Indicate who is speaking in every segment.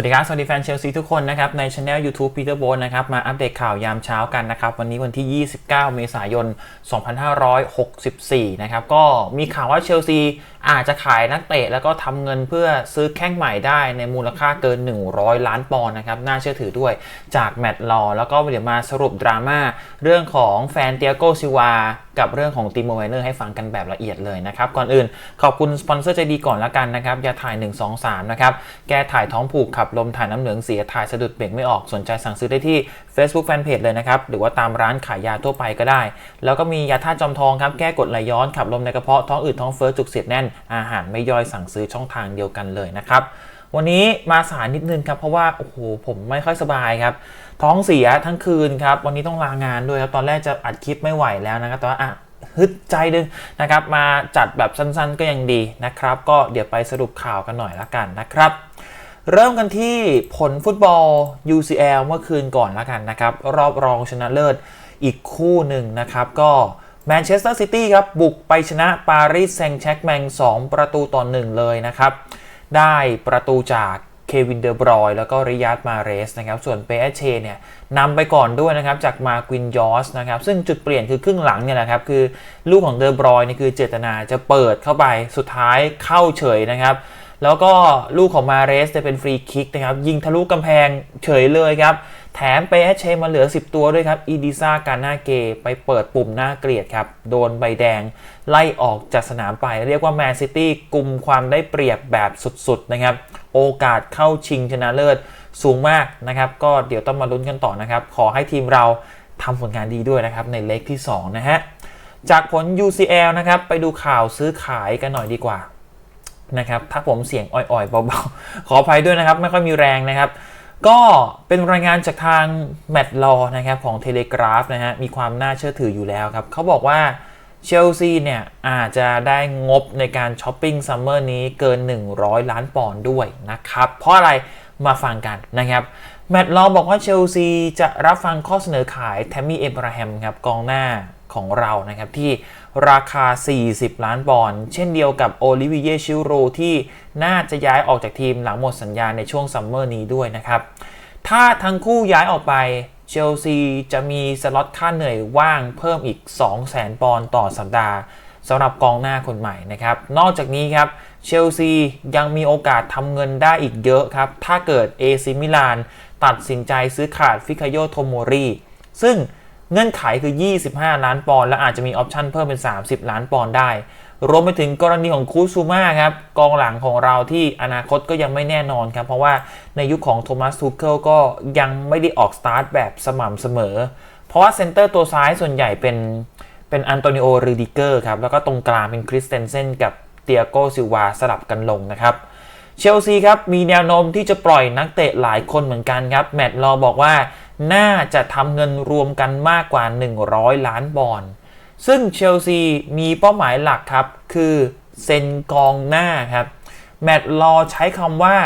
Speaker 1: วัสดีครับ สวัสดีแฟนเชลซีทุกคนนะครับ ในช anel YouTube Peter b o n นะครับ มาอัปเดตข่าวยามเช้ากันนะครับ วันนี้วันที่ 29 เมษายน 2564 นะครับ ก็มีข่าวว่าเชลซีอาจจะขายนักเตะ แล้วก็ทำเงินเพื่อซื้อแข้งใหม่ได้ในมูลค่าเกิน 100 ล้านปอนด์นะครับ น่าเชื่อถือด้วยจากแมตต์ลอแล้วก็เดี๋ยวมาสรุปดราม่าเรื่องของแฟนเตียโกซิวา กับเรื่องของติโมไวเนอร์ให้ฟังกันแบบละเอียดเลยนะครับ ก่อนอื่นขอบคุณสปอนเซอร์ใจดีก่อนละกันนะครับยาถ่าย 1 2 3 นะครับ แก้ถ่ายท้องผูกขับลมถ่ายน้ำเหลืองเสียถ่ายสะดุดเบ่งไม่ออกสนใจสั่งซื้อได้ที่ Facebook Fanpage เลยนะครับ หรือว่าตามร้านขายยาทั่วไปก็ได้ แล้วก็มียาท่าตุจอมทองครับแก้กดไหลย้อนขับลมในกระเพาะท้องอืดท้องเฟ้อจุกเสียดแน่นอาหารไม่ย่อยสั่งซื้อช่องทางเดียวกันเลยนะครับวันนี้มาสายนิดนึงครับเพราะว่าโอ้โหผมไม่ค่อยสบายครับ ท้องเสียทั้งคืนครับ วันนี้ต้องลางานด้วยครับ ตอนแรกจะอัดคลิปไม่ไหวแล้วนะครับแต่ว่าอะฮึดใจดึงนะครับ มาจัดแบบสั้นๆก็ยังดีนะครับ ก็เดี๋ยวไปสรุปข่าวกันหน่อยละกันนะครับเริ่มกันที่ผลฟุตบอล UCL เมื่อคืนก่อนละกันนะครับ รอบรองชนะเลิศอีกคู่หนึ่งนะครับ ก็แมนเชสเตอร์ซิตี้ครับ บุกไปชนะปารีสแซงต์แชร์กแมง 2 ประตูต่อ 1 เลยนะครับ ได้ประตูจาก เควินเดอร์บรอยแล้วก็ริยาดมาเรสนะครับส่วนเปเอเชเนี่ยนำไปก่อนด้วยนะครับจากมาควินยอสนะครับซึ่งจุดเปลี่ยนคือครึ่งหลังเนี่ยแหละครับคือลูกของเดอร์บรอยนี่คือเจตนาจะเปิดเข้าไปสุดท้ายเข้าเฉยนะครับแล้วก็ลูกของมาเรสจะเป็นฟรีคิกนะครับยิงทะลุกำแพงเฉยเลยครับแถมเปเชมาเหลือ 10 ตัวด้วยครับอีดิซาการนาเกไปเปิดปุ่มหน้าเกลียดครับ โดนใบแดงไล่ออกจากสนามไป เรียกว่าแมนซิตี้กลุ่มความได้เปรียบแบบสุดๆนะครับ โอกาสเข้าชิงชนะเลิศสูงมากนะครับ ก็เดี๋ยวต้องมาลุ้นกันต่อนะครับ ขอให้ทีมเราทำผลงานดีด้วยนะครับ ในเล็กที่ 2 นะฮะ จากผล UCL นะครับ ไปดูข่าวซื้อขายกันหน่อยดีกว่านะครับถ้าผมเสียงอ่อยๆเบาๆ ขออภัยด้วยนะครับ ไม่ค่อยมีแรงนะครับ ก็เป็นรายงานจากทางแมตต์ลอนะครับของเทเลกราฟนะฮะมีความน่าเชื่อถืออยู่แล้วครับเขาบอกว่า เชลซีเนี่ยอาจจะได้งบในการช้อปปิ้งซัมเมอร์นี้เกิน 100 ล้านปอนด์ด้วยนะครับ เพราะอะไรมาฟังกันนะครับ แมตต์ลองบอกว่าเชลซีจะรับฟังข้อเสนอขายแทมมี่เอบราแฮมครับกองหน้าของเรานะครับที่ราคา 40 ล้านปอนด์เช่นเดียวกับโอลิเวิเยชิโรที่น่าจะย้ายออกจากทีมหลังหมดสัญญาในช่วงซัมเมอร์นี้ด้วยนะครับ ถ้าทั้งคู่ย้ายออกไป เชลซีจะมีสล็อตค่าเหนื่อยว่างเพิ่มอีก 200,000 ปอนด์ต่อสัปดาห์สำหรับกองหน้าคนใหม่นะครับ นอกจากนี้ครับเชลซียังมีโอกาสทำเงินได้อีกเยอะครับ ถ้าเกิดเอซิมิลานตัดสินใจซื้อขาดฟิคาโยโทโมรีซึ่งเงื่อนไขคือ 25 ล้านปอนด์และอาจจะมีออปชั่นเพิ่มเป็น 30 ล้านปอนด์ได้ รวมไปถึงกรณีของคูซูมาครับกองหลังของเราที่อนาคตก็ยังไม่แน่นอนครับ เพราะว่าในยุคขของโทมัสทูเคิลก็ยังไม่ได้ออกสตาร์ทแบบสม่ำเสมอ เพราะว่าเซนเตอร์ตัวซ้ายส่วนใหญ่เป็นเป็นอันโตนิโอรูดิเกอร์ครับแล้วก็ตรงกลางเป็นคริสเตนเซนกับเตียโกซิวาสลับกันลงนะครับเชลซีครับมีแนวโน้มที่จะปล่อยนักเตะหลายคนเหมือนกันครับแมตต์ลอบอกว่าน่าจะทำเงินรวมกันมากกว่า 100 ล้านบอล ซึ่งเชลซีมีเป้าหมายหลักครับ คือเซนกองหน้าครับ แมตต์ลอใช้คำว่า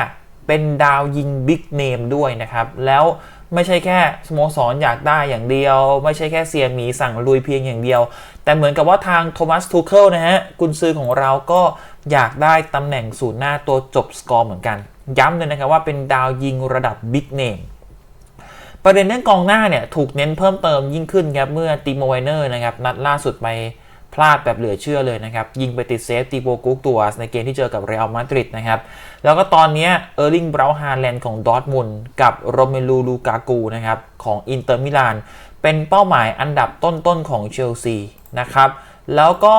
Speaker 1: เป็นดาวยิงบิ๊กเนมด้วยนะครับ แล้วไม่ใช่แค่สโมสรอยากได้อย่างเดียว ไม่ใช่แค่เซียมีสั่งลุยเพียงอย่างเดียว แต่เหมือนกับว่าทางโทมัสทูเคิลนะฮะกุนซือของเราก็อยากได้ตำแหน่งศูนย์หน้าตัวจบสกอร์เหมือนกัน ย้ำเลยนะครับว่าเป็นดาวยิงระดับบิ๊กเนม ประเด็นเรื่องกองหน้าเนี่ยถูกเน้นเพิ่มเติมยิ่งขึ้นครับเมื่อติโมไวเนอร์นะครับนัดล่าสุดไปพลาดแบบเหลือเชื่อเลยนะครับ ยิงไปติดเซฟตีโบกุกตัวในเกมที่เจอกับเรอัลมาดริดนะครับ แล้วก็ตอนนี้เออร์ลิงเบราฮาแลนด์ของดอร์ทมุนกับโรเมลูลูกากูนะครับของอินเตอร์มิลานเป็นเป้าหมายอันดับต้นๆของเชลซีนะครับ แล้วก็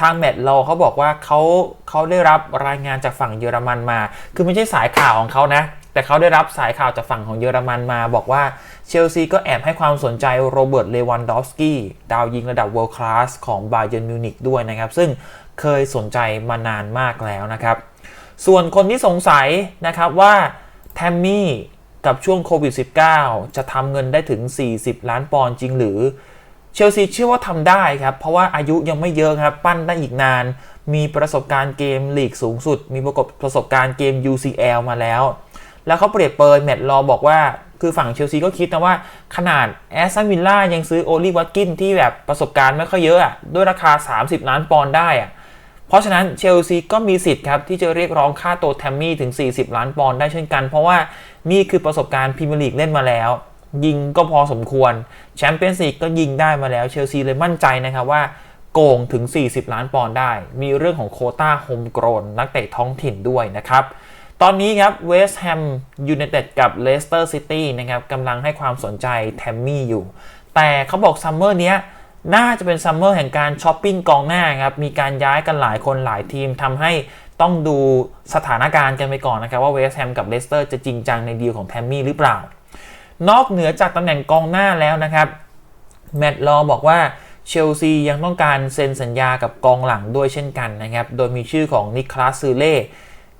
Speaker 1: ทางแมตต์เราเขาบอกว่าเขาเขาได้รับรายงานจากฝั่งเยอรมันมา คือไม่ใช่สายข่าวของเขานะ แต่เขาได้รับสายข่าวจากฝั่งของเยอรมันมา บอกว่าเชลซีก็แอบให้ความสนใจโรเบิร์ตเลวันดอฟสกี้ดาวยิงระดับ world class ของบาเย r n นมิวนิกด้วยนะครับ ซึ่งเคยสนใจมานานมากแล้วนะครับ ส่วนคนที่สงสัยนะครับว่าแทมมี่กับช่วงโควิด -19 จะทำเงินได้ถึง 40 ล้านปอนด์จริงหรือเชลซีเชื่อว่าทำได้ครับ เพราะว่าอายุยังไม่เยอะครับ ปั้นได้อีกนาน มีประสบการณ์เกมลีกสูงสุด มีประกบประสบการณ์เกม UCL มาแล้ว แล้วเขาเปรียบเปยแมตต์รอบอกว่า คือฝั่งเชลซีก็คิดนะว่า ขนาดแอสตันวิลล่ายังซื้อโอลิวัตกินที่แบบประสบการณ์ไม่ค่อยเยอะอะด้วยราคา 30 ล้านปอนด์ได้อะเพราะฉะนั้นเชลซีก็มีสิทธิ์ครับที่จะเรียกร้องค่าตัวแทมมี่ถึง 40 ล้านปอนด์ได้เช่นกัน เพราะว่านี่คือประสบการณ์พรีเมียร์ลีกเล่นมาแล้วยิงก็พอสมควรแชมเปี้ยนส์ลีกก็ยิงได้มาแล้วเชลซีเลยมั่นใจนะครับว่าโกงถึง 40 ล้านปอนด์ได้ มีเรื่องของโคต้าโฮมโกรนนักเตะท้องถิ่นด้วยนะครับ ตอนนี้ครับเวสต์แฮมยูไนเต็ดกับเลสเตอร์ซิตี้นะครับกำลังให้ความสนใจแทมมี่อยู่ แต่เขาบอกซัมเมอร์เนี้ยน่าจะเป็นซัมเมอร์แห่งการช้อปปิ้งกองหน้าครับ มีการย้ายกันหลายคนหลายทีมทำให้ต้องดูสถานการณ์กันไปก่อนนะครับว่าเวสต์แฮมกับเลสเตอร์จะจริงจังในดีลของแทมมี่หรือเปล่า นอกเหนือจากตำแหน่งกองหน้าแล้วนะครับแมตต์ลอบอกว่าเชลซียังต้องการเซ็นสัญญากับกองหลังด้วยเช่นกันนะครับ โดยมีชื่อของนิคลาสซูเล่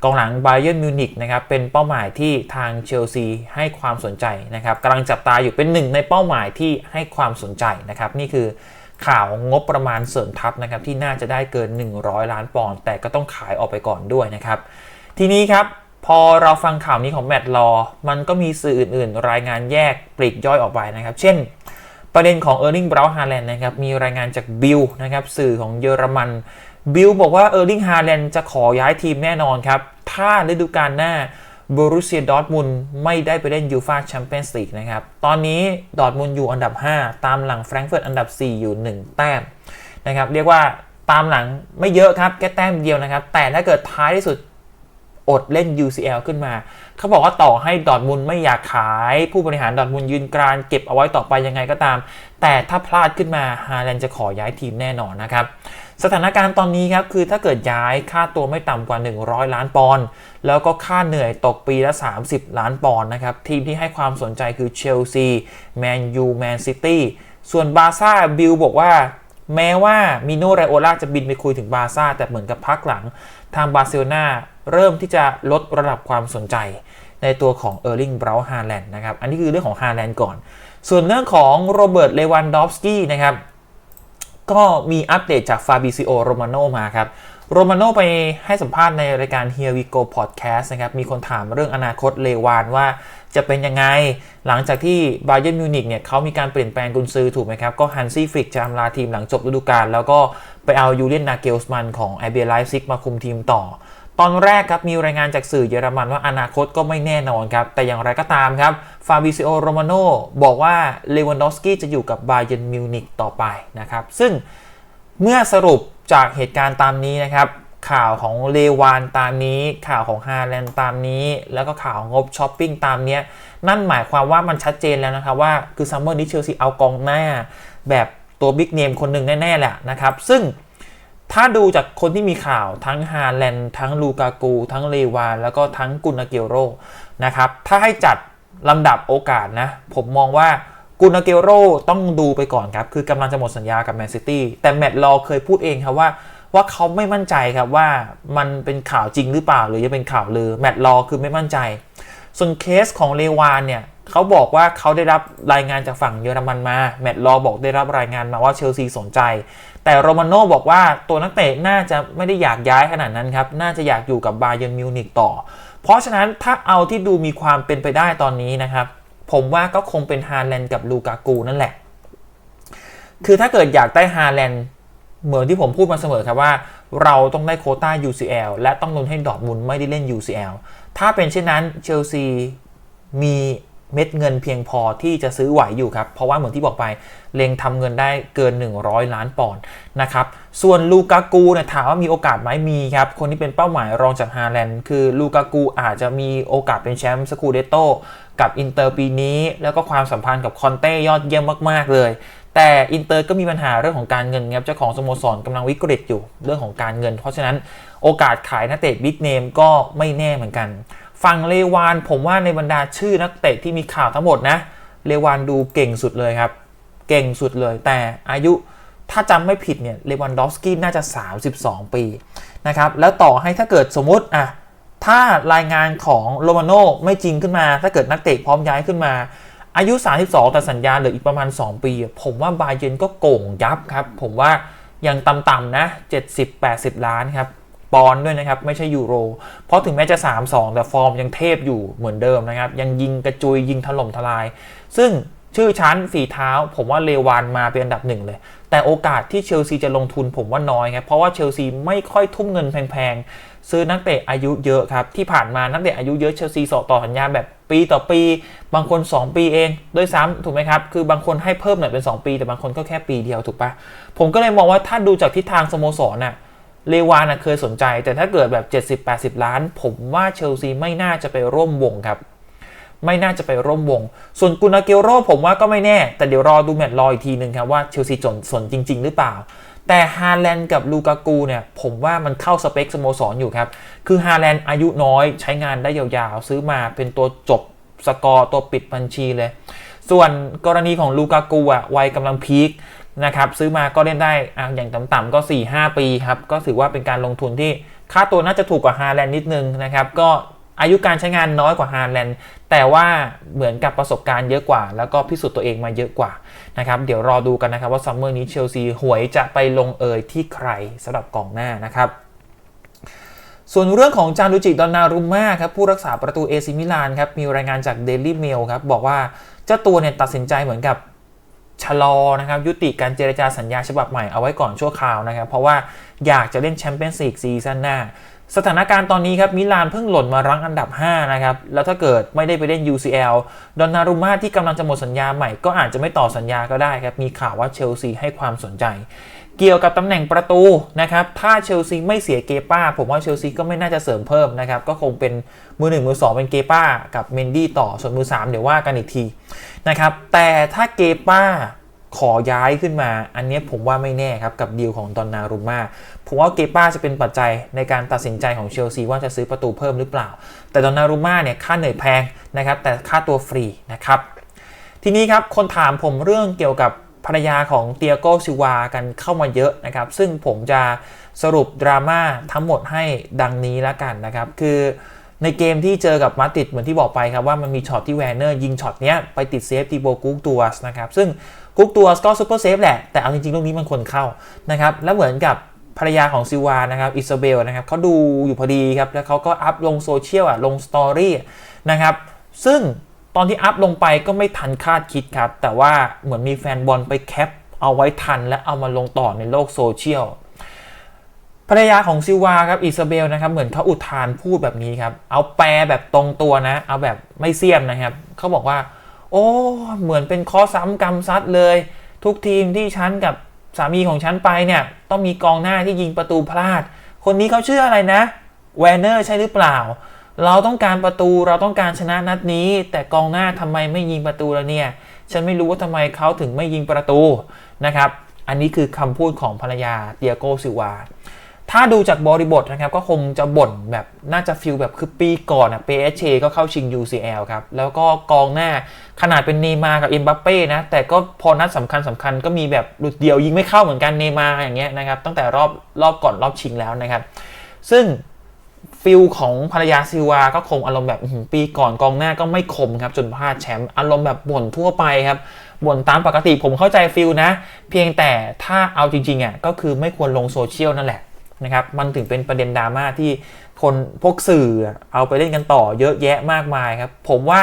Speaker 1: กองหลังไบเ e นมิวนิกนะครับเป็นเป้าหมายที่ทางเชลซีให้ความสนใจนะครับกำลังจับตาอยู่เป็นหนึ่งในเป้าหมายที่ให้ความสนใจนะครับนี่คือข่าวงบประมาณเสริมทัพนะครับที่น่าจะได้เกิน 100 ล้านปอนด์แต่ก็ต้องขายออกไปก่อนด้วยนะครับทีนี้ครับพอเราฟังข่าวนี้ของแมตต์ลอ มันก็มีสื่ออื่น ๆ รายงานแยกปลีกย่อยออกไปนะครับ เช่น ประเด็นของเออร์ลิงบราวน์ฮาแลนด์นะครับ มีรายงานจากบิลนะครับ สื่อของเยอรมัน บิลบอกว่าเออร์ลิงฮาแลนด์จะขอย้ายทีมแน่นอนครับ ถ้าฤดูกาลหน้าบรูเซียดอร์ทมุนไม่ได้ไปเล่นยูฟาแชมเปี้ยนส์ลีกนะครับ ตอนนี้ดอร์ทมุนอยู่อันดับ 5 ตามหลังแฟรงก์เฟิร์ตอันดับ 4 อยู่ 1 แต้มนะครับ เรียกว่าตามหลังไม่เยอะครับ แค่แต้มเดียวนะครับ แต่ถ้าเกิดท้ายที่สุดอดเล่น UCL ขึ้นมา เขาบอกว่าต่อให้ดอทมุนไม่อยากขาย ผู้บริหารดอทมุนยืนกรานเก็บเอาไว้ต่อไปยังไงก็ตาม แต่ถ้าพลาดขึ้นมาฮาแลนด์จะขอย้ายทีมแน่นอนนะครับ สถานการณ์ตอนนี้ครับคือถ้าเกิดย้ายค่าตัวไม่ต่ำกว่า 100 ล้านปอนด์แล้วก็ค่าเหนื่อยตกปีละ 30 ล้านปอนด์นะครับ ทีมที่ให้ความสนใจคือเชลซีแมนยูแมนซิตี้ส่วนบาซ่าบิลบอกว่า แม้ว่ามิโนไรโอลาจะบินไปคุยถึงบาซ่าแต่เหมือนกับพักหลัง ทางบาร์เซโลนาเริ่มที่จะลดระดับความสนใจ ในตัวของเออร์ลิงบราห์ฮาแลนด์นะครับ อันนี้คือเรื่องของฮาแลนด์ก่อน ส่วนเรื่องของโรเบิร์ตเลวันดอฟสกี้นะครับ ก็มีอัปเดตจากฟาบิซิโอโรมาโนมาครับโรมาโนไปให้สัมภาษณ์ในรายการ Here We Go Podcast นะครับ มีคนถามเรื่องอนาคตเลวานว่าจะเป็นยังไง หลังจากที่บาเยิร์นมิวนิกเนี่ยเขามีการเปลี่ยนแปลงกุนซือถูกไหมครับ ก็ฮันซี่ฟริกจะอำลาทีมหลังจบฤดูกาลแล้วก็ไปเอายูเลียนนาเกลส์มันของไอเบียไลซิกมาคุมทีมต่อ ตอนแรกครับมีรายงานจากสื่อเยอรมันว่าอนาคตก็ไม่แน่นอนครับ แต่อย่างไรก็ตามครับฟาบิซิโอโรมาโนบอกว่าเลวันดอฟสกี้จะอยู่กับบาเย r n m มิวนิกต่อไปนะครับ ซึ่งเมื่อสรุปจากเหตุการณ์ตามนี้นะครับ ข่าวของเลวานตามนี้ ข่าวของฮาแลนด์ตามนี้ แล้วก็ข่าวงบช้อปปิ้งตามนี้นั่นหมายความว่ามันชัดเจนแล้วนะครับว่าคือซัมเมอร์นี้เชลซีเอากองหน้า แบบตัวบิ๊กเนมคนหนึ่งแน่ๆแหละนะครับซึ่ง ถ้าดูจากคนที่มีข่าวทั้งฮาแลนด์ทั้งลูกากู ทั้งเลวาน แล้วก็ทั้งกุนอาเกโรนะครับ ถ้าให้จัดลำดับโอกาสนะ ผมมองว่ากุนอาเกโรต้องดูไปก่อนครับ คือกำลังจะหมดสัญญากับแมนซิตี้แต่แมตต์ลอเคยพูดเองครับว่า ว่าเขาไม่มั่นใจครับว่ามันเป็นข่าวจริงหรือเปล่า หรือจะเป็นข่าวลือแมตต์ลอคือไม่มั่นใจ ส่วนเคสของเลวานเนี่ยเขาบอกว่าเขาได้รับรายงานจากฝั่งเยอรมันมา แมตต์ลอบอกได้รับรายงานมาว่าเชลซีสนใจ แต่โรมาโน่บอกว่าตัวนักเตะน่าจะไม่ได้อยากย้ายขนาดนั้นครับ น่าจะอยากอยู่กับบาเย r n m มิวนิกต่อ เพราะฉะนั้นถ้าเอาที่ดูมีความเป็นไปได้ตอนนี้นะครับ ผมว่าก็คงเป็นฮาแลนด์กับลูกากูนั่นแหละ คือถ้าเกิดอยากได้ฮาแลนด์เหมือนที่ผมพูดมาเสมอครับว่า เราต้องได้โคต้า UCL และต้องลุ้นให้ดอทมุนไม่ได้เล่น UCL ถ้าเป็นเช่นนั้นเชลซีมี เม็ดเงินเพียงพอที่จะซื้อไหวอยู่ครับ เพราะว่าเหมือนที่บอกไปเลงทำเงินได้เกิน 100 ล้านปอนด์นะครับ ส่วนลูกากูเนี่ยถามว่ามีโอกาสไหมมีครับ คนที่เป็นเป้าหมายรองจากฮาแลนด์คือลูกากูอาจจะมีโอกาสเป็นแชมป์สกูเดโตกับอินเตอร์ปีนี้ แล้วก็ความสัมพันธ์กับคอนเต้ยอดเยี่ยมมาก ๆ เลย แต่อินเตอร์ก็มีปัญหาเรื่องของการเงินครับเจ้าของสโมสรกำลังวิกฤตอยู่เรื่องของการเงิน เพราะฉะนั้นโอกาสขายนักเตะบิ๊กเนมก็ไม่แน่เหมือนกัน ฝั่งเลวานผมว่าในบรรดาชื่อนักเตะที่มีข่าวทั้งหมดนะ เลวานดูเก่งสุดเลยครับ เก่งสุดเลย แต่อายุถ้าจำไม่ผิดเนี่ยเลวันดอฟสกี้น่าจะ 32 ปีนะครับแล้วต่อให้ถ้าเกิดสมมติอะถ้ารายงานของโรมาโน่ไม่จริงขึ้นมา ถ้าเกิดนักเตะพร้อมย้ายขึ้นมา อายุ 32 แต่สัญญาเหลืออีกประมาณ 2 ปี ผมว่าบาเยนก็โก่งยับครับ ผมว่ายังต่ำๆนะ 70-80 ล้านครับ ปอนด้วยนะครับ ไม่ใช่ยูโร เพราะถึงแม้จะ 3-2 แต่ฟอร์มยังเทพอยู่เหมือนเดิมนะครับ ยังยิงกระจุยยิงถล่มทลาย ซึ่งชื่อชั้นฝีเท้า ผมว่าเลวานมาเป็นอันดับหนึ่งเลย แต่โอกาสที่เชลซีจะลงทุนผมว่าน้อยครับเพราะว่าเชลซีไม่ค่อยทุ่มเงินแพงๆ ซื้อนักเตะอายุเยอะครับ ที่ผ่านมานักเตะอายุเยอะเชลซีสอต่อสัญญาแบบปีต่อปี บางคน 2 ปีเองด้วยซ้ำถูกไหมครับ คือบางคนให้เพิ่มหน่อยเป็น 2 ปี แต่บางคนก็แค่ปีเดียวถูกปะผมก็เลยมองว่าถ้าดูจากทิศทางสโมสรน่ะ เลวานะเคยสนใจ แต่ถ้าเกิดแบบ 70-80 ล้าน ผมว่าเชลซีไม่น่าจะไปร่วมวงครับ ไม่น่าจะไปร่วมวง ส่วนกุนาเกโรผมว่าก็ไม่แน่ แต่เดี๋ยวรอดูแมตช์รออีกทีหนึ่งครับว่าเชลซีจนสนจริง ๆ หรือเปล่า แต่ฮาแลนด์กับลูกากูเนี่ยผมว่ามันเข้าสเปคสโมสรอยู่ครับ คือฮาแลนด์อายุน้อยใช้งานได้ยาวๆ ซื้อมาเป็นตัวจบสกอร์ตัวปิดบัญชีเลย ส่วนกรณีของลูกากูอะวัยกำลังพีค นะครับซื้อมาก็เล่นได้ออย่างต่ำๆก็ 4-5 ปีครับ ก็ถือว่าเป็นการลงทุนที่ค่าตัวน่าจะถูกกว่าฮาแลนด์นิดนึงนะครับ ก็อายุการใช้งานน้อยกว่าฮาแลนด์แต่ว่าเหมือนกับประสบการณ์เยอะกว่า แล้วก็พิสูจน์ตัวเองมาเยอะกว่านะครับ เดี๋ยวรอดูกันนะครับว่าซัมเมอร์นี้เชลซีหวยจะไปลงเอยที่ใครสำหรับกองหน้านะครับส่วนเรื่องของจารุจิดอนนารุมมาครับผู้รักษาประตูเอซิมิลานครับมีรายงานจากเดลี่เมลครับบอกว่าเจ้าตัวเนี่ยตัดสินใจเหมือนกับ ชะลอนะครับยุติการเจรจาสัญญาฉบับใหม่เอาไว้ก่อนชั่วคราวนะครับ เพราะว่าอยากจะเล่นแชมเปี้ยนส์ลีกซีซั่นหน้า สถานการณ์ตอนนี้ครับมิลานเพิ่งหล่นมารั้งอันดับ 5 นะครับ แล้วถ้าเกิดไม่ได้ไปเล่น UCL ดอนนารุมาที่กำลังจะหมดสัญญาใหม่ก็อาจจะไม่ต่อสัญญาก็ได้ครับมีข่าวว่าเชลซีให้ความสนใจ เกี่ยวกับตำแหน่งประตูนะครับ ถ้าเชลซีไม่เสียเกป้า ผมว่าเชลซีก็ไม่น่าจะเสริมเพิ่มนะครับ ก็คงเป็นมือ1มือ2เป็นเกป้ากับเมนดี้ต่อ ส่วนมือ3เดี๋ยวว่ากันอีกทีนะครับ แต่ถ้าเกป้าขอย้ายขึ้นมา อันนี้ผมว่าไม่แน่ครับ กับดีลของดอนนารุม่าผมว่าเกป้าจะเป็นปัจจัยในการตัดสินใจของเชลซีว่าจะซื้อประตูเพิ่มหรือเปล่า แต่ดอนนารุม่าเนี่ยค่าเหนื่อยแพงนะครับ แต่ค่าตัวฟรีนะครับ ทีนี้ครับคนถามผมเรื่องเกี่ยวกับ ภรรยาของเตียโกซิวากันเข้ามาเยอะนะครับ ซึ่งผมจะสรุปดราม่าทั้งหมดให้ดังนี้แล้วกันนะครับ คือในเกมที่เจอกับมาติดเหมือนที่บอกไปครับว่ามันมีช็อตที่แวนเนอร์ยิงช็อตเนี้ยไปติดเซฟตีโบกุ๊กตัวสนะครับ ซึ่งกุ๊กตัวก็ซูเปอร์เซฟแหละ แต่เอาจริงๆลูกนี้มันควรเข้านะครับ แล้วเหมือนกับภรรยาของซิวานะครับอิซาเบลนะครับเขาดูอยู่พอดีครับ แล้วเขาก็อัพลงโซเชียลอะลงสตอรี่นะครับซึ่ง ตอนที่อัพลงไปก็ไม่ทันคาดคิดครับ แต่ว่าเหมือนมีแฟนบอลไปแคปเอาไว้ทันและเอามาลงต่อในโลกโซเชียลภรรยาของซิวาครับอิซาเบลนะครับเหมือนเขาอุทานพูดแบบนี้ครับ เอาแปลแบบตรงตัวนะ เอาแบบไม่เสียมนะครับเขาบอกว่า โอ้เหมือนเป็นข้อซ้ำกรรมซัดเลย ทุกทีมที่ฉันกับสามีของฉันไปเนี่ย ต้องมีกองหน้าที่ยิงประตูพลาด คนนี้เขาชื่ออะไรนะแวนเนอร์ใช่หรือเปล่า เราต้องการประตูเราต้องการชนะนัดนี้ แต่กองหน้าทำไมไม่ยิงประตูแล้วเนี่ย ฉันไม่รู้ว่าทำไมเขาถึงไม่ยิงประตูนะครับ อันนี้คือคำพูดของภรรยาเตียโกซิวา ถ้าดูจากบริบทนะครับ ก็คงจะบ่นแบบน่าจะฟิลแบบคือปีก่อนอะ PSG ก็เข้าชิง UCL ครับ แล้วก็กองหน้าขนาดเป็นเนมากับเอ็มบัปเป้นะ แต่ก็พอนัดสำคัญสำคัญก็มีแบบหลุดเดียวยิงไม่เข้าเหมือนกันเนมาอย่างเงี้ยนะครับ ตั้งแต่รอบรอบก่อนรอบชิงแล้วนะครับ ซึ่ง ฟิลของภรรยาซิวาก็คงอารมณ์แบบปีก่อนกองหน้าก็ไม่คมครับจนพลาดแชมป์อารมณ์แบบบ่นทั่วไปครับบ่นตามปกติผมเข้าใจฟิลนะ เพียงแต่ถ้าเอาจริงๆอะก็คือไม่ควรลงโซเชียลนั่นแหละนะครับมันถึงเป็นประเด็นดราม่าที่คนพวกสื่อเอาไปเล่นกันต่อเยอะแยะมากมายครับผมว่า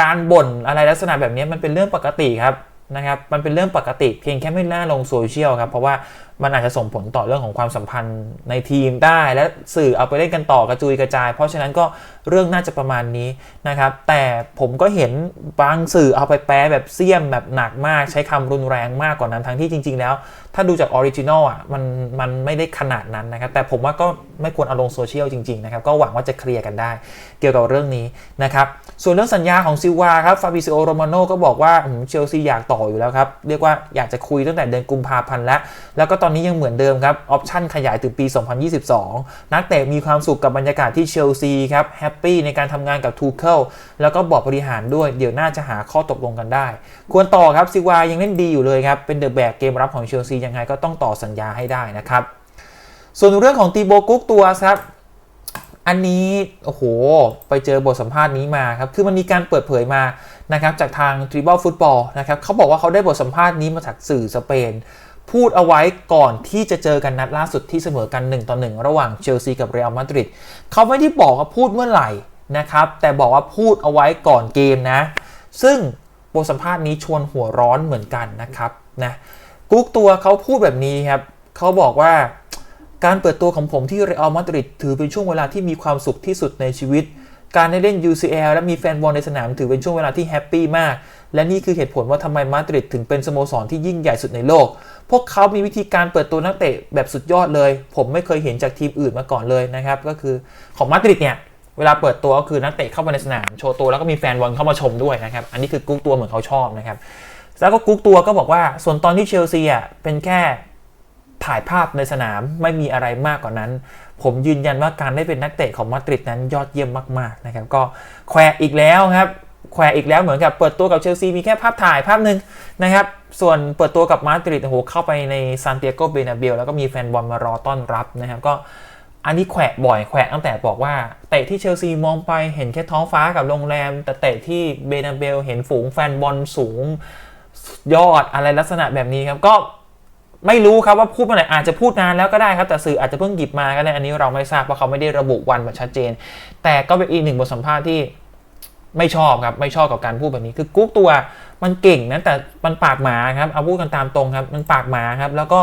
Speaker 1: การบ่นอะไรลักษณะแบบนี้มันเป็นเรื่องปกติครับนะครับมันเป็นเรื่องปกติเพียงแค่ไม่น่าลงโซเชียลครับเพราะว่า มันอาจจะส่งผลต่อเรื่องของความสัมพันธ์ในทีมได้ และสื่อเอาไปเล่นกันต่อกระจุยกระจาย เพราะฉะนั้นก็เรื่องน่าจะประมาณนี้นะครับ แต่ผมก็เห็นบางสื่อเอาไปแปลแบบเสี้ยมแบบหนักมาก ใช้คำรุนแรงมากกว่านั้นทั้งที่จริง ๆ แล้ว ถ้าดูจากออริจินอลอะมันมันไม่ได้ขนาดนั้นนะครับ แต่ผมว่าก็ไม่ควรเอาลงโซเชียลจริง ๆ นะครับ ก็หวังว่าจะเคลียร์กันได้ เกี่ยวกับเรื่องนี้นะครับส่วนเรื่องสัญญาของซิวาครับฟาบิซิโอโรมาโนก็บอกว่าเชลซีอยากต่ออยู่แล้วครับเรียกว่าอยากจะคุยตั้งแต่เดือนกุมภาพันธ์แล้วแล้วก็ตอนนี้ยังเหมือนเดิมครับ ออปชั่นขยายถึงปี 2022 นักเตะมีความสุขกับบรรยากาศที่เชลซีครับ แฮปปี้ในการทำงานกับทูเคิลแล้วก็บอร์ดบริหารด้วย เดี๋ยวน่าจะหาข้อตกลงกันได้ ควรต่อครับซิวายังเล่นดีอยู่เลยครับ เป็นเดอะแบกเกมรับของเชลซียังไงก็ต้องต่อสัญญาให้ได้นะครับ ส่วนเรื่องของตีโบกุ๊กตัวครับอันนี้โอ้โห ไปเจอบทสัมภาษณ์นี้มาครับ คือมันมีการเปิดเผยมานะครับจากทางทริบ l ลฟุตบอลนะครับเขาบอกว่าเขาได้บทสัมภาษณ์นี้มาจากสื่อสเปน พูดเอาไว้ก่อนที่จะเจอกันนัดล่าสุดที่เสมอกัน1ต่อ1ระหว่างเชลซีกับเรอัลมาดริดเขาไม่ได้บอกว่าพูดเมื่อไหร่นะครับ แต่บอกว่าพูดเอาไว้ก่อนเกมนะ ซึ่งบทสัมภาษณ์นี้ชวนหัวร้อนเหมือนกันนะครับนะกุ๊กตัวเขาพูดแบบนี้ครับเขาบอกว่าการเปิดตัวของผมที่เรอัลมาดริดถือเป็นช่วงเวลาที่มีความสุขที่สุดในชีวิต การได้เล่น UCL และมีแฟนบอลในสนามถือเป็นช่วงเวลาที่แฮปปี้มาก และนี่คือเหตุผลว่าทำไมมาดริดถึงเป็นสโมสรที่ยิ่งใหญ่สุดในโลก พวกเขามีวิธีการเปิดตัวนักเตะแบบสุดยอดเลย ผมไม่เคยเห็นจากทีมอื่นมาก่อนเลยนะครับ ก็คือของมาดริดเนี่ย เวลาเปิดตัวก็คือนักเตะเข้ามาในสนามโชว์ตัวแล้วก็มีแฟนบอลเข้ามาชมด้วยนะครับ อันนี้คือกุ๊กตัวเหมือนเขาชอบนะครับ แล้วก็กุ๊กตัวก็บอกว่า ส่วนตอนที่เชลซีอะเป็นแค่ถ่ายภาพในสนามไม่มีอะไรมากกว่านั้น ผมยืนยันว่าการได้เป็นนักเตะของมาดริดนั้นยอดเยี่ยมมากๆนะครับ ก็แควอีกแล้วครับ แควอีกแล้วเหมือนกับเปิดตัวกับเชลซีมีแค่ภาพถ่ายภาพหนึ่งนะครับ ส่วนเปิดตัวกับมาดริดโอ้โหเข้าไปในซานเตียโกเบนาเบลแล้วก็มีแฟนบอลมารอต้อนรับนะครับก็อันนี้แขวะบ่อยแขวะตั้งแต่บอกว่าเตะที่เชลซีมองไปเห็นแค่ท้องฟ้ากับโรงแรม แต่เตะที่เบนาเบลเห็นฝูงแฟนบอลสูงยอดอะไรลักษณะแบบนี้ครับก็ไม่รู้ครับว่าพูดเมื่อไหร่อาจจะพูดนานแล้วก็ได้ครับ แต่สื่ออาจจะเพิ่งหยิบมาก็ได้อันนี้เราไม่ทราบเพราะเขาไม่ได้ระบุวันแบบชัดเจน แต่ก็เป็นอีกหนึ่งบทสัมภาษณ์ที่ ไม่ชอบครับไม่ชอบกับการพูดแบบนี้คือกุ๊กตัวมันเก่งนะแต่มันปากหมาครับเอาพูดกันตามตรงครับ มันปากหมาครับแล้วก็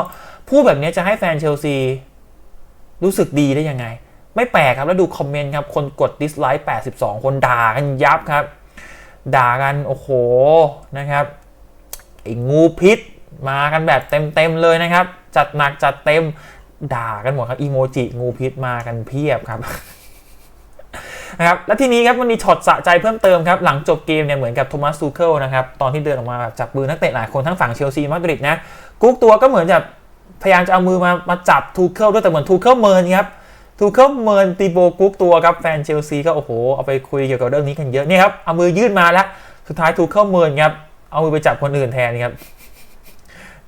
Speaker 1: พูดแบบนี้จะให้แฟนเชลซีรู้สึกดีได้ยังไง ไม่แปลกครับแล้วดูคอมเมนต์ครับคนกดดิสไลค์82 คนด่ากันยับครับ ด่ากันโอ้โหนะครับไอ้งูพิษมากันแบบเต็มๆเลยนะครับ จัดหนักจัดเต็มด่ากันหมดครับอีโมจิงูพิษมากันเพียบครับ นะครับและทีนี้ครับมันมีช็อตสะใจเพิ่มเติมครับหลังจบเกมเนี่ยเหมือนกับโทมัสซูเคิลนะครับตอนที่เดินออกมาแบบจับมือนักเตะหลายคนทั้งฝั่งเชลซีมาดริดนะกุ๊กตัวก็เหมือนจะพยายามจะเอามือมามาจับทูเคิลด้วยแต่เหมือนทูเคิลเมินครับทูเคิลเมินตีโบกุ๊กตัวครับแฟนเชลซีก็โอ้โหเอาไปคุยเกี่ยวกับเรื่องนี้กันเยอะนี่ครับเอามือยื่นมาแล้วสุดท้ายทูเคิลเมินครับเอามือไปจับคนอื่นแทนครับ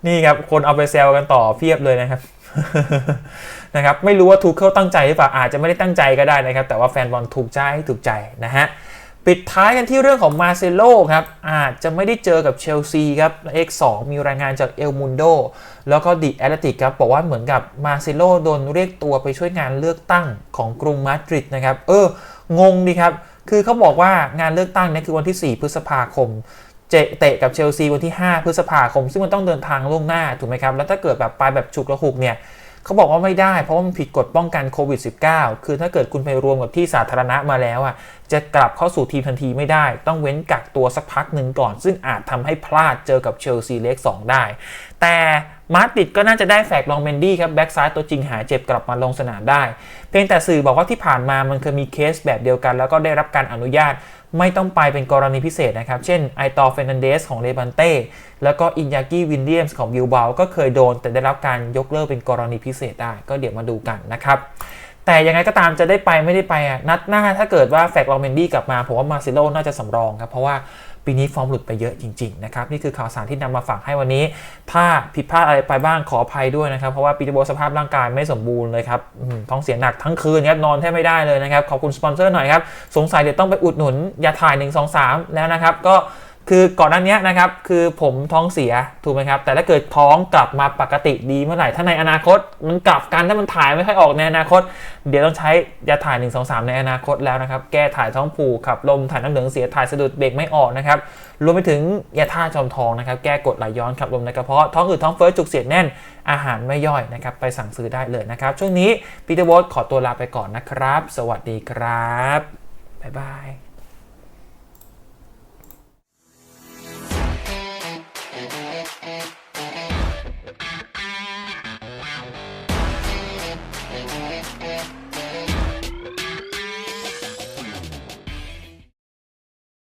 Speaker 1: นี่ครับคนเอาไปแซวกันต่อเพียบเลยนะครับ นะครับไม่รู้ว่าทูเคิลตั้งใจหรือเปล่าอาจจะไม่ได้ตั้งใจก็ได้นะครับ แต่ว่าแฟนบอลถูกใจถูกใจนะฮะปิดท้ายกันที่เรื่องของมาเซโลครับอาจจะไม่ได้เจอกับเชลซีครับ X2 มีรายงานจากเอลมุนโดแล้วก็ดิแอตเลติกครับ บอกว่าเหมือนกับมาเซโลโดนเรียกตัวไปช่วยงานเลือกตั้งของกรุงมาดริดนะครับ เออ งงดีครับ คือเขาบอกว่างานเลือกตั้งนี่คือวันที่ 4 พฤษภาคมเจเตะกับเชลซีวันที่ 5 พฤษภาคม ซึ่งมันต้องเดินทางล่วงหน้าถูกไหมครับแล้วถ้าเกิดแบบไปแบบฉุกระหุกเนี่ย เขาบอกว่าไม่ได้ เพราะมันผิดกฎป้องกันโควิด -19 คือถ้าเกิดคุณไปรวมกับที่สาธารณะมาแล้วอะจะกลับเข้าสู่ทีมทันทีไม่ได้ ต้องเว้นกักตัวสักพักหนึ่งก่อน ซึ่งอาจทำให้พลาดเจอกับเชลซีเล็ก2ได้ แต่มาดริดก็น่าจะได้แฟกลองเมนดี้ครับแบ็กซ้ายตัวจริงหายเจ็บกลับมาลงสนามได้ เพียงแต่สื่อบอกว่าที่ผ่านมามันเคยมีเคสแบบเดียวกัน แล้วก็ได้รับการอนุญาต ไม่ต้องไปเป็นกรณีพิเศษนะครับ เช่นไอตอร์เฟนันเดสของเลบันเต้แล้วก็อินยากิวินเดียมส์ของบิลบาก็เคยโดน แต่ได้รับการยกเลิกเป็นกรณีพิเศษได้ ก็เดี๋ยวมาดูกันนะครับ แต่ยังไงก็ตามจะได้ไปไม่ได้ไปนัดหน้าถ้าเกิดว่าแฟกลองเมนดี้กลับมาผมว่ามาซิโลน่าจะสำรองครับเพราะว่า ปีนี้ฟอร์มหลุดไปเยอะจริงๆนะครับนี่คือข่าวสารที่นำมาฝากให้วันนี้ ถ้าผิดพลาดอะไรไปบ้างขออภัยด้วยนะครับเพราะว่าปีเตอร์โบสภาพร่างกายไม่สมบูรณ์เลยครับท้องเสียหนักทั้งคืนครับนอนแทบไม่ได้เลยนะครับขอบคุณสปอนเซอร์หน่อยครับสงสัยเดี๋ยวต้องไปอุดหนุนยาถ่าย 1 2 3 แล้วนะครับก็ คือก่อนหน้านี้นะครับคือผมท้องเสียถูกไหมครับ แต่ถ้าเกิดท้องกลับมาปกติดีเมื่อไหร่ถ้าในอนาคตมันกลับกันถ้ามันถ่ายไม่ค่อยออกในอนาคต เดี๋ยวต้องใช้ยาถ่าย 1 2 3 ในอนาคตแล้วนะครับ แก้ถ่ายท้องผูกขับลมถ่ายน้ำเหลืองเสียถ่ายสะดุดเบรกไม่ออกนะครับรวมไปถึงยาท่าจอมทองนะครับ แก้กดไหลย้อนขับลมในกระเพาะท้องอืดท้องเฟ้อจุกเสียดแน่นอาหารไม่ย่อยนะครับ ไปสั่งซื้อได้เลยนะครับ ช่วงนี้ปีเตอร์โบสขอตัวลาไปก่อนนะครับ สวัสดีครับบ๊ายบาย